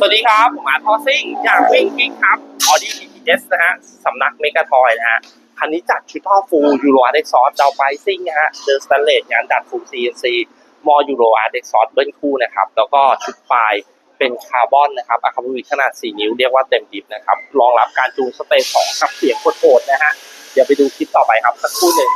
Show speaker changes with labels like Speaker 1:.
Speaker 1: สวัสดีครับ ผมอาร์ทอซิ่งอยากวิ่งกิ๊กครับออดี้ทีพีเอสนะฮะสำนักเมกาทอยนะฮะคันนี้จัดชุดท่อฟูลยูโรอาร์เด็กซอสดาวไฟซิ่งนะฮะเดอร์สแตนเลสงานดัดฟูลซีเอ็นซีมอยูโรอาร์เด็กซอสเบิ้ลคู่นะครับแล้วก็ชุดปลายเป็นคาร์บอนนะครับอะคาบูวิขนาด 4 นิ้ว เรียกว่าเต็มดิบนะครับรองรับการจูงสเตจสองกับเสียงโคตรนะฮะเดี๋ยวไปดูคลิปต่อไปครับสักครู่หนึ่ง